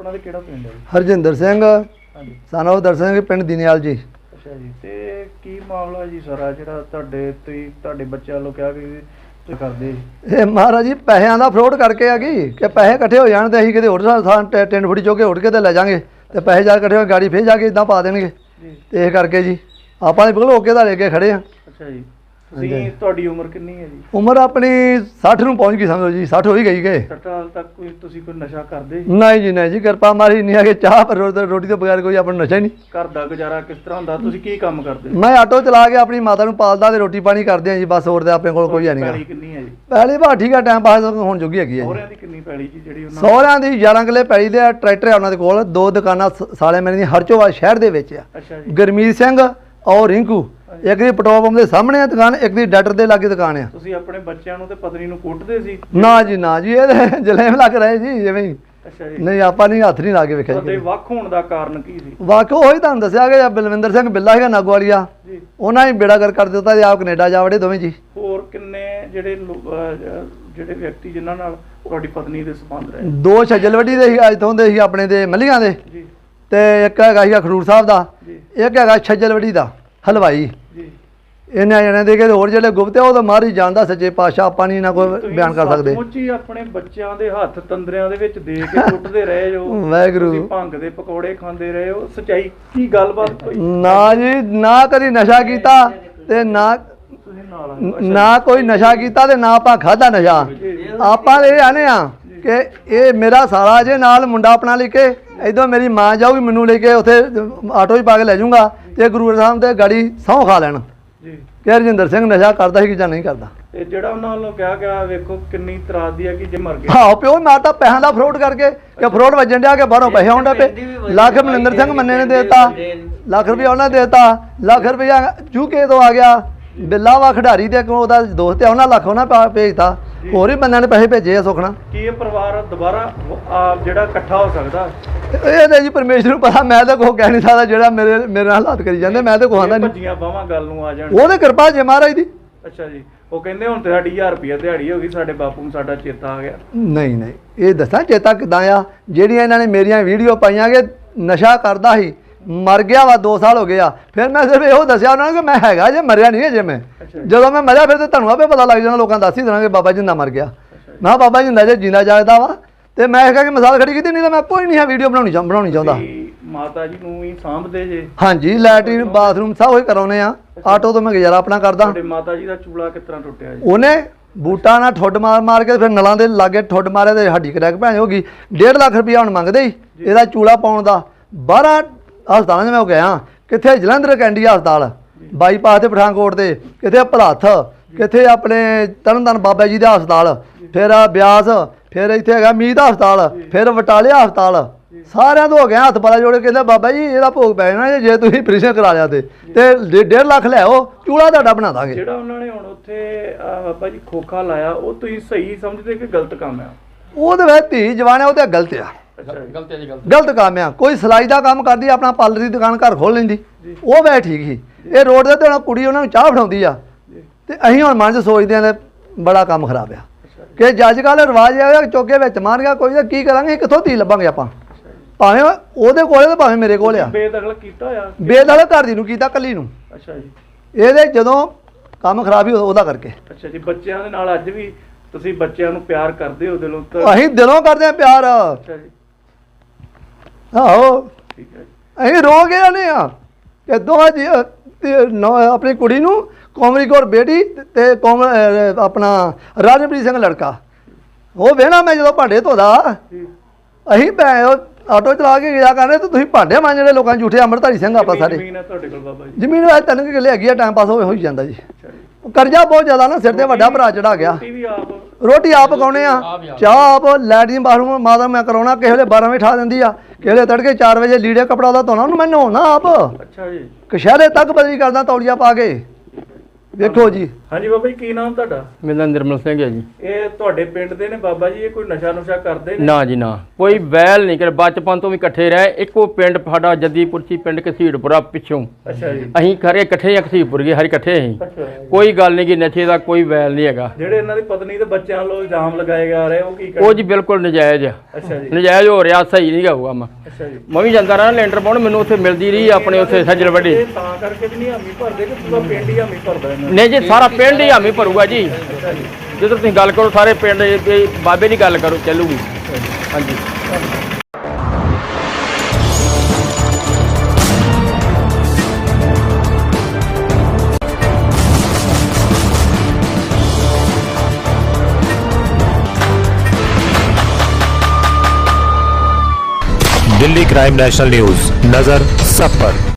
ਆਪਣਾ ਤੇ ਕਿਹੜਾ ਪਿੰਡ ਹੈ ਜੀ? ਹਰਜਿੰਦਰ ਸਿੰਘ। ਹਾਂਜੀ। ਸਾਨੂੰ ਦਰਸ਼ਨ ਸਿੰਘ ਪਿੰਡ ਦੀਨੇਵਾਲ ਜੀ। ਅੱਛਾ ਜੀ ਤੇ ਕੀ ਮਾਮਲਾ ਜੀ ਸਾਰਾ ਜਿਹੜਾ ਤੁਹਾਡੇ ਤੁਸੀਂ ਤੁਹਾਡੇ ਬੱਚਿਆਂ ਵੱਲੋਂ ਕਿਹਾ ਕਿ ਤੁਸੀਂ ਕਰਦੇ ਜੀ? ਇਹ ਮਹਾਰਾਜ ਜੀ ਪੈਸਿਆਂ ਦਾ ਫਰੋਡ ਕਰਕੇ ਆ ਗਈ ਕਿ ਪੈਸੇ ਇਕੱਠੇ ਹੋ ਜਾਣ ਤੇ ਅਸੀਂ ਕਿਤੇ ਹੋਰ ਥਾਂ ਟੈ- ਟੈਂਟ ਫੁੱਟੀ ਚੁੱਕ ਕੇ ਉੱਡ ਕੇ ਤੇ ਲੈ ਜਾਾਂਗੇ ਤੇ ਪੈਸੇ ਜਾ ਇਕੱਠੇ ਹੋ ਗਾੜੀ ਫੇਰ ਜਾ ਕੇ ਇਦਾਂ ਪਾ ਦੇਣਗੇ। ਜੀ। ਤੇ ਇਹ ਕਰਕੇ ਜੀ ਆਪਾਂ ਨੇ ਬਿਲਕੁਲ ਓਕੇ ਦਾ ਲੈ ਕੇ ਖੜੇ ਆ ਅੱਛਾ ਜੀ। ਤੁਸੀਂ ਤੁਹਾਡੀ ਉਮਰ ਕਿੰਨੀ ਹੈ ਜੀ? ਉਮਰ ਆਪਣੀ 60 ਨੂੰ ਪਹੁੰਚ ਗਈ ਸਮਝੋ ਜੀ 60 ਹੋ ਹੀ ਗਈ ਗਏ 60 ਸਾਲ ਤੱਕ ਕੋਈ ਤੁਸੀਂ ਕੋਈ ਨਸ਼ਾ ਕਰਦੇ ਨਹੀਂ ਜੀ ਨਹੀਂ ਜੀ ਕਿਰਪਾ ਮਾਰੀ ਨਹੀਂ ਆ ਕਿ ਚਾਹ ਪਰ ਰੋਟੀ ਤੋਂ ਬਗੈਰ ਕੋਈ ਆਪਣਾ ਨਸ਼ਾ ਹੀ ਨਹੀਂ। ਘਰ ਦਾ ਗੁਜ਼ਾਰਾ ਕਿਸ ਤਰ੍ਹਾਂ ਹੁੰਦਾ? ਤੁਸੀਂ ਕੀ ਕੰਮ ਕਰਦੇ? ਮੈਂ ਆਟੋ ਚਲਾ ਕੇ ਆਪਣੀ ਮਾਤਾ ਨੂੰ ਪਾਲਦਾ ਤੇ ਰੋਟੀ ਪਾਣੀ ਕਰਦੇ ਆ ਜੀ ਬਸ ਹੋਰ ਤੇ ਆਪਣੇ ਕੋਲ ਕੋਈ ਹੈ ਨਹੀਂਗਾ ਪੈਲੀ ਕਿੰਨੀ ਹੈ ਜੀ? ਪਹਿਲੀ ਵਾਰ ਠੀਕ ਆ ਟਾਈਮ ਪਾਸ ਹੁਣ ਜੁਗੀ ਹੈਗੀ ਆ ਜੀ। ਹੋਰਿਆਂ ਦੀ ਕਿੰਨੀ ਪੈਲੀ ਜੀ ਜਿਹੜੀ ਉਹਨਾਂ ਸਹੁਰਿਆਂ ਦੀ 11 ਕਿੱਲੇ ਪੈਲੀ ਦੇ ਆ, ਟਰੈਕਟਰ ਆ ਉਹਨਾਂ ਦੇ ਕੋਲ ਦੋ ਦੁਕਾਨਾਂ ਸਾਲੇ ਮੇਰੇ ਦੀ ਹਰਚੋਵਾ ਸ਼ਹਿਰ ਦੇ ਵਿੱਚ ਆ। ਅੱਛਾ ਜੀ। ਗਰਮੀਤ ਸਿੰਘ ਔਰ ਰਿੰਕੂ। ਇੱਕ ਦੀ ਪੈਟਰੋਲ ਪੰਪ ਦੇ ਸਾਹਮਣੇ ਆ ਦੁਕਾਨ ਇੱਕ ਦੀ ਡਾਕਟਰ ਦੇ ਲਾਗੇ ਦੁਕਾਨ ਆ। ਤੁਸੀਂ ਆਪਣੇ ਬੱਚਿਆਂ ਨੂੰ ਤੇ ਪਤਨੀ ਨੂੰ ਕੁੱਟਦੇ ਸੀ? ਨਾ ਜੀ ਨਾ ਜੀ ਇਹ ਤਾਂ ਜਲੇਮ ਲੱਗ ਰਹੇ ਜੀ ਜਿਵੇਂ ਹੀ। ਅੱਛਾ ਜੀ। ਨਹੀਂ ਆਪਾਂ ਨਹੀਂ ਹੱਥ ਨਹੀਂ ਲਾ ਕੇ ਵੇਖਿਆ ਜੀ ਵੱਖ ਹੋਣ ਦਾ ਕਾਰਨ ਕੀ ਸੀ? ਵਾਕਿਆ ਉਹੀ ਤੁਹਾਨੂੰ ਦੱਸਿਆ ਕਿ ਬਲਵਿੰਦਰ ਸਿੰਘ ਬਿੱਲਾ ਹੈਗਾ ਨਾਗਵਾਲੀਆ ਜੀ। ਉਹਨਾਂ ਹੀ ਬੇੜਾ ਕਰ ਕਰ ਦਿੱਤਾ ਤੇ ਆਪ ਕੈਨੇਡਾ ਜਾ ਵੜੇ ਦੋਵੇਂ ਜੀ। ਹੋਰ ਕਿੰਨੇ ਜਿਹੜੇ ਜਿਹੜੇ ਵਿਅਕਤੀ ਜਿਨ੍ਹਾਂ ਨਾਲ ਤੁਹਾਡੀ ਪਤਨੀ ਦੇ ਸੰਬੰਧ ਰਹੇ? ਦੋ ਛੱਜਲਵੱਡੀ ਦੇ ਸੀ ਅੱਜ ਤੋਂ ਦੇ ਸੀ ਆਪਣੇ ਦੇ ਮੱਲੀਆਂ ਦੇ। ਜੀ। ਤੇ ਇੱਕ ਹੈਗਾ ਸੀਗਾ ਖਡੂਰ ਸਾਹਿਬ ਦਾ। ਜੀ। ਇੱਕ ਹੈਗਾ ਛੱਜਲਵੱਡੀ ਦਾ ਹਲਵਾਈ। ਇਹਨਾਂ ਜਣਿਆਂ ਦੇ ਕਿ ਹੋਰ ਜਿਹੜੇ ਗੁਪਤ ਆ ਉਹ ਤਾਂ ਮਾਰ ਹੀ ਜਾਣਦਾ ਸੱਚੇ ਪਾਤਸ਼ਾਹ ਆਪਾਂ ਨਹੀਂ ਨਾ ਕੋਈ ਤੁਸੀਂ ਬਿਆਨ ਕਰ ਸਕਦੇ। ਸੱਚਮੁੱਚ ਹੀ ਆਪਣੇ ਬੱਚਿਆਂ ਦੇ ਹੱਥ ਤੰਦਰਿਆਂ ਦੇ ਵਿੱਚ ਦੇ ਕੇ ਕੁੱਟਦੇ ਰਹੇ ਜੋ ਵਾਹਿਗੁਰੂ। ਤੁਸੀਂ ਭੰਗ ਦੇ ਪਕੌੜੇ ਖਾਂਦੇ ਰਹੇ ਹੋ। ਸਚਾਈ ਕੀ ਗੱਲਬਾਤ ਕੋਈ ਨਾ ਜੀ ਨਾ ਕਦੀ ਨਸ਼ਾ ਕੀਤਾ ਤੇ ਨਾ ਤੁਸੀਂ ਨਾਲ ਆਏ। ਨਾ ਕੋਈ ਨਸ਼ਾ ਕੀਤਾ ਤੇ ਨਾ ਆਪਾਂ ਖਾਦਾ ਨਸ਼ਾ। ਆਪਾਂ ਇਹ ਆਨੇ ਆ ਕਿ ਇਹ ਮੇਰਾ ਸਾਲਾ ਜੇ ਨਾਲ ਮੁੰਡਾ ਆਪਣਾ ਲੈ ਕੇ ਇਦੋਂ ਮੇਰੀ ਮਾਂ ਜਾਊਗੀ ਮੈਨੂੰ ਲੈ ਕੇ ਉੱਥੇ ਆਟੋ 'ਚ ਪਾ ਕੇ ਲੈ ਜਾਊਗਾ ਤੇ ਗੁਰੂ ਸਾਹਿਬ ਤੇ ਗਾੜੀ ਸਹੁੰ ਖਾ ਲੈਣ। ਜੀ। ਕਿ ਰਜਿੰਦਰ ਸਿੰਘ ਨਸ਼ਾ ਕਰਦਾ ਸੀ ਕਿ ਜਾਂ ਨਹੀਂ ਕਰਦਾ? ਤੇ ਜਿਹੜਾ ਉਹਨਾਂ ਵੱਲੋਂ ਕਿਹਾ ਗਿਆ ਵੇਖੋ ਕਿੰਨੀ ਤਰਾਸਦੀ ਹੈ ਕਿ ਜੇ ਮਰ ਗਿਆ ਹਾਂ ਪਿਓ ਮਾਰਤਾ ਪੈਸਿਆਂ ਦਾ ਫਰੋਡ ਕਰਕੇ ਕਿ ਫਰੋਡ ਵੱਜਣ ਡਿਆ ਕਿ ਬਾਹਰੋਂ ਪੈਸੇ ਆਉਂਦੇ ਪਏ। ਲੱਖ ਮਨਿੰਦਰ ਸਿੰਘ ਮੰਨੇ ਨੇ ਦੇਤਾ ਲੱਖ ਰੁਪਇਆ ਉਹਨਾਂ ਨੇ ਦੇਤਾ ਲੱਖ ਰੁਪਇਆ ਯੂਕੇ ਤੋਂ ਆ ਗਿਆ। ਬਿੱਲਾ ਵਾ ਖਿਡਾਰੀ ਦੇ ਕੋਲ ਉਹਦਾ ਦੋਸਤ ਹੈ ਉਹਨਾਂ ਲੱਖ ਉਹਨਾਂ ਪਾ- ਭੇਜਤਾ। ਹੋਰ ਵੀ ਬੰਦਿਆਂ ਨੇ ਪੈਸੇ ਭੇਜੇ ਆ ਸੁਖਣਾ ਕੀ ਇਹ ਪਰਿਵਾਰ ਦੁਬਾਰਾ ਆ ਜਿਹੜਾ ਇਕੱਠਾ ਹੋ ਸਕਦਾ? ਇਹ ਤਾਂ ਜੀ ਪਰਮੇਸ਼ਰ ਨੂੰ ਪਤਾ ਮੈਂ ਤਾਂ ਕੋਈ ਕਹਿ ਨਹੀਂ ਸਕਦਾ ਜਿਹੜਾ ਮੇਰੇ ਮੇਰੇ ਨਾਲ ਹਾਲਾਤ ਕਰੀ ਜਾਂਦੇ ਮੈਂ ਤਾਂ ਇਹ ਨਹੀਂ ਭੱਜੀਆਂ ਬਾਹਾਂ ਗੱਲ ਨੂੰ ਆ ਜਾਣ। ਉਹਦੇ ਕਿਰਪਾ ਜੇ ਮਹਾਰਾਜ ਦੀ। ਅੱਛਾ ਜੀ ਉਹ ਕਹਿੰਦੇ ਹੁਣ ਤੇ ਸਾਡੀ 1000 ਰੁਪਏ ਦਿਹਾੜੀ ਹੋ ਗਈ ਸਾਡੇ ਬਾਪੂ ਨੂੰ ਸਾਡਾ ਚੇਤਾ ਆ ਗਿਆ। ਨਹੀਂ ਨਹੀਂ ਇਹ ਦੱਸਾਂ ਚੇਤਾ ਕਿਦਾਂ ਆ? ਜਿਹੜੀਆਂ ਇਹਨਾਂ ਨੇ ਮੇਰੀਆਂ ਵੀਡੀਓ ਪਾਈਆਂ ਕਿ ਨਸ਼ਾ ਕਰਦਾ ਸੀ ਮਰ ਗਿਆ ਵਾ 2 ਸਾਲ ਹੋ ਗਏ ਆ। ਫਿਰ ਮੈਂ ਸਿਰਫ ਇਹੋ ਦੱਸਿਆ ਉਹਨਾਂ ਨੂੰ ਕਿ ਮੈਂ ਹੈਗਾ ਜੇ ਮਰਿਆ ਨਹੀਂ ਜੇ ਮੈਂ। ਜਦੋਂ ਮੈਂ ਮਰਿਆ ਫਿਰ ਤੇ ਤੁਹਾਨੂੰ ਆਪੇ ਪਤਾ ਲੱਗ ਜਾਣਾ ਲੋਕਾਂ ਨੂੰ ਦੱਸ ਹੀ ਦੇਣਾ ਕਿ ਬਾਬਾ ਜਿੰਦਾ ਮਰ ਗਿਆ। ਕਿਹਾ ਬਾਬਾ ਜਿੰਦਾ ਜੇ ਜਿੰਦਾ ਜਾਗਦਾ ਵਾ ਤੇ ਮੈਂ ਇਹ ਕਹਿ ਕੇ ਮਿਸਾਲ ਖੜੀ ਕੀਤੀ ਨਹੀਂ ਤਾਂ ਮੈਂ ਕੋਈ ਨਹੀਂ ਆ ਵੀਡੀਓ ਬਣਾਉਣੀ ਚਾਹ ਬਣਾਉਣੀ ਚਾਹੁੰਦਾ। ਮਾਤਾ ਜੀ ਨੂੰ ਹੀ ਸਾਂਭਦੇ ਜੇ। ਹਾਂਜੀ ਲੈਟਰੀਨ ਬਾਥਰੂਮ ਸਭ ਉਹੀ ਕਰਾਉਨੇ ਆ। ਆਟੋ ਤੋਂ ਮੈਂ ਗੁਜ਼ਾਰਾ ਆਪਣਾ ਕਰਦਾ। ਤੁਹਾਡੇ ਮਾਤਾ ਜੀ ਦਾ ਚੂਲਾ ਕਿਸ ਤਰ੍ਹਾਂ ਟੁੱਟਿਆ ਜੀ? ਉਹਨੇ ਬੂਟਾ ਨਾਲ ਠੁੱਡ ਮਾਰ ਮਾਰ ਕੇ ਫਿਰ ਨਲਾਂ ਦੇ ਲਾਗੇ ਠੁੱਡ ਮਾਰਿਆ ਤੇ ਹੱਡੀ ਕਰੈਕ ਭੈਣ ਹੋ ਗਈ। 1.5 ਲੱਖ ਰੁਪਇਆ ਹੁਣ ਮੰਗਦੇ ਹੀ ਇਹਦਾ ਚੂਲਾ ਪਾਉਣ ਦਾ। 12 ਹਸਪਤਾਲਾਂ 'ਚ ਮੈਂ ਗਿਆ। ਕਿੱਥੇ ਜਲੰਧਰ ਕੈਂਡੀ ਹਸਪਤਾਲ ਬਾਈਪਾਸ ਤੇ ਪਠਾਨਕੋਟ ਤੇ ਕਿੱਥੇ ਭਲਾਥ ਕਿੱਥੇ ਆਪਣੇ ਤਰਨਤਨ ਬਾਬਾ ਜੀ ਦਾ ਹਸਪਤਾਲ ਫਿਰ ਆ ਬਿਆਸ ਫਿਰ ਇੱਥੇ ਹੈਗਾ ਮੀਤ ਹਸਪਤਾਲ ਫਿਰ ਬਟਾਲਿਆ ਹਸਪਤਾਲ। ਸਾਰਿਆਂ ਤੋਂ ਹੋ ਗਿਆ ਹੱਥ ਪਾਲਾ ਜੋੜ ਕੇ ਕਹਿੰਦਾ ਬਾਬਾ ਜੀ ਇਹਦਾ ਭੋਗ ਪੈ ਜਾਣਾ ਜੇ ਤੁਸੀਂ ਪ੍ਰੀਸ਼ਨ ਕਰਾ ਲਿਆ ਤੇ। ਤੇ 1.5 ਲੱਖ ਲਿਆਓ ਚੂਲਾ ਤੁਹਾਡਾ ਬਣਾ ਦਾਂਗੇ। ਜਿਹੜਾ ਉਹਨਾਂ ਨੇ ਹੁਣ ਉੱਥੇ ਬਾਬਾ ਜੀ ਖੋਖਾ ਲਾਇਆ ਉਹ ਤੁਸੀਂ ਸਹੀ ਸਮਝਦੇ ਕਿ ਗਲਤ ਕੰਮ ਆ? ਉਹਦੇ ਵਿੱਚ ਧੀ ਜਵਾਨ ਹੈ ਉਹ ਤੇ ਗਲਤ ਆ। ਗਲਤ ਹੈ ਜੀ ਗਲਤ ਗਲਤ ਕੰਮ ਆ। ਕੋਈ ਸਿਲਾਈ ਦਾ ਕੰਮ ਕਰਦੀ ਆ, ਆਪਣਾ ਪਾਰਲਰ ਦੀ ਦੁਕਾਨ ਘਰ ਖੋਲ ਲੈਂਦੀ। ਉਹ ਵੈ ਠੀਕ ਸੀ। ਇਹ ਰੋਡ ਦੇ ਤੇ ਹੁਣ ਕੁੜੀ ਉਹਨਾਂ ਨੂੰ ਚਾਹ ਫੜਾਉਂਦੀ ਆ। ਤੇ ਅਸੀਂ ਹੁਣ ਮਨ 'ਚ ਸੋਚਦੇ ਆਂ ਤੇ ਬੜਾ ਕੰਮ ਖਰਾਬ ਆ। ਕਿ ਜੱਜ ਕੱਲ ਰਿਵਾਜ ਆ ਚੋਕੇ ਵਿੱਚ ਮਾਰ ਗਿਆ ਕੋਈ ਤਾਂ ਕੀ ਕਰਾਂਗੇ? ਕਿੱਥੋਂ ਧੀ ਲੱਭਾਂਗੇ ਆਪਾਂ। ਭਾਵੇਂ ਉਹਦੇ ਕੋਲੇ ਤੇ ਭਾਵੇਂ ਮੇਰੇ ਕੋਲ ਆ। ਬੇਦਖਲ ਕੀਤਾ ਹੋਇਆ? ਬੇਦਲ ਘਰ ਦੀ ਨੂੰ ਕੀਤਾ ਕੱਲੀ ਨੂੰ। ਅੱਛਾ ਜੀ। ਇਹਦੇ ਜਦੋਂ ਕੰਮ ਖਰਾਬ ਹੀ ਉਹਦਾ ਕਰਕੇ। ਅੱਛਾ ਜੀ ਬੱਚਿਆਂ ਦੇ ਨਾਲ ਅੱਜ ਵੀ ਤੁਸੀਂ ਬੱਚਿਆਂ ਨੂੰ ਪਿਆਰ ਕਰਦੇ ਹੋ ਦਿਲੋਂ ਤਾਂ? ਅਸੀਂ ਦਿਲੋਂ ਕਰਦੇ ਆ ਪਿਆਰ। ਅੱਛਾ ਜੀ। ਆਹੋ। ਠੀਕ ਹੈ ਜੀ। ਅਸੀਂ ਰੋ ਗਏ ਨੇ ਆ ਕਿ ਦੋਵਾਂ ਜੀ ਅ, ਤੇ ਨੌ- ਆਪਣੀ ਕੁੜੀ ਨੂੰ ਕੋਮਰੀ ਕੌਰ ਬੇਟੀ ਤੇ ਕੋਮ ਆਪਣਾ ਰਾਜਪ੍ਰੀਤ ਸਿੰਘ ਲੜਕਾ। ਉਹ ਵੇਣਾ ਮੈਂ ਜਦੋਂ ਭਾਂਡੇ ਧੋਦਾ ਭੈ ਉਹ ਆਟੋ ਚਲਾ ਕੇ ਗਿਆ ਕਰਨੇ ਤੇ ਤੁਸੀਂ ਭਾਂਡੇ ਮਾਂਜਣੇ ਲੋਕਾਂ ਝੂਠੇ ਅੰਮ੍ਰਿਤਧਾਰੀ ਸਿੰਘ ਆਪਾਂ ਸਾਰੇ ਜ਼ਮੀਨ ਹੈ ਤੁਹਾਡੇ ਕੋਲ ਬਾਬਾ ਜੀ। ਜ਼ਮੀਨ ਵਾਲੇ ਤਿੰਨ ਕੁ ਕਿੱਲੇ ਹੈਗੀ ਆ ਟਾਈਮ ਪਾਸ ਹੋਏ ਹੋਈ ਜਾਂਦਾ ਜੀ। ਕਰਜ਼ਾ ਬਹੁਤ ਜ਼ਿਆਦਾ ਨਾ ਸਿਰ ਤੇ ਵੱਡਾ ਭਰਾ ਚੜਾ ਗਿਆ। ਰੋਟੀ ਆਪ ਰੋਟੀ ਆਪ ਪਕਾਉਣੇ ਆ। ਚਾਹ ਆਪ ਲੈਟਰੀਨ ਬਾਥਰੂਮ ਮਾਤਾ ਮੈਂ ਕਰਾਉਣਾ ਕਿਸੇ ਵੇਲੇ 12 ਵਜੇ ਠਾ ਦਿੰਦੀ ਆ। ਕਿਸੇ ਵੇਲੇ ਤੜਕੇ 4 ਵਜੇ ਲੀੜੇ ਕਪੜਾ ਦਾ ਧੋਣਾ ਉਹਨੂੰ ਮੈਂ ਨਹਾਉਣਾ ਆਪ। ਅੱਛਾ ਜੀ। ਕਸ਼ਹਿਰੇ ਤੱਕ ਬਦਲੀ ਕਰਦਾ ਤੌਲੀਆ ਪਾ ਕੇ। ਵੇਖੋ ਜੀ। ਹਾਂਜੀ ਬਾਬਾ ਜੀ ਕੀ ਨਾਮ ਤੁਹਾਡਾ? ਮੇਰਾ ਨਾਮ ਨਿਰਮਲ ਸਿੰਘ ਹੈ ਜੀ। ਇਹ ਤੁਹਾਡੇ ਪਿੰਡ ਦੇ ਨੇ ਬਾਬਾ ਜੀ ਇਹ ਕੋਈ ਨਸ਼ਾ ਨੁਸ਼ਾ ਕਰਦੇ ਨੇ? ਨਾ ਜੀ ਨਾ। ਕੋਈ ਵੈਲ ਨਹੀਂ ਕਰ ਬਚਪਨ ਤੋਂ ਵੀ ਇਕੱਠੇ ਰਹੇ। ਇੱਕੋ ਪਿੰਡ ਸਾਡਾ ਜੱਦੀਪੁਰਚੀ ਪਿੰਡ ਕਸੀੜਪੁਰਾ ਪਿੱਛੋਂ। ਅੱਛਾ ਜੀ। ਅਸੀਂ ਖਰੇ ਇਕੱਠੇ ਆ ਕਸੀੜਪੁਰ ਗਏ ਹਰ ਇਕੱਠੇ ਅਸੀਂ ਅੱਛਾ ਕੋਈ ਗੱਲ ਨਹੀਂ ਕਿ ਨਸ਼ੇ ਦਾ ਕੋਈ ਵੈਲ ਨਹੀਂ ਹੈਗਾ। ਜਿਹੜੇ ਇਹਨਾਂ ਦੀ ਪਤਨੀ ਤੇ ਬੱਚਿਆਂ ਵੱਲੋਂ ਇਲਜ਼ਾਮ ਲਗਾਏ ਜਾ ਰਹੇ ਉਹ ਕੀ ਉਹ ਜੀ ਬਿਲਕੁਲ ਨਜਾਇਜ਼ ਆ। ਅੱਛਾ ਜੀ। ਨਜਾਇਜ਼ ਹੋ ਰਿਹਾ ਸਹੀ ਨਹੀਂ ਗਾਊਗਾ ਮੈਂ। ਅੱਛਾ ਜੀ। ਮੈਂ ਵੀ ਜਾਂਦਾ ਰਹਾ ਲੈਂਟਰ ਪਾਉਣ ਮੈਨੂੰ ਉੱਥੇ ਮਿਲਦੀ ਰਹੀ ਆਪਣੇ ਉੱਥੇ ਸੱਜਲ ਵੱਡੀ। ਤਾਂ ਕਰਕੇ ਵੀ ਨਹੀਂ ਹਾਮੀ ਭਰਦੇ ਕਿ ਪੂਰਾ ਪਿੰਡ ਹੀ ਹਾਮੀ ਭਰਦਾ ਨਹੀਂ ਜੀ ਸਾਰਾ ਪਿੰਡ ਹੀ ਹਾਮੀ ਭਰੂਗਾ ਜੀ ਅੱਛਾ ਜੀ ਜਦੋਂ ਤੁਸੀਂ ਗੱਲ ਕਰੋ ਸਾਰੇ ਪਿੰਡ ਦੇ ਬਾਬੇ ਦੀ ਗੱਲ ਕਰੋ ਚੱਲੂਗੀ ਹਾਂਜੀ दिल्ली क्राइम नेशनल न्यूज नजर सब पर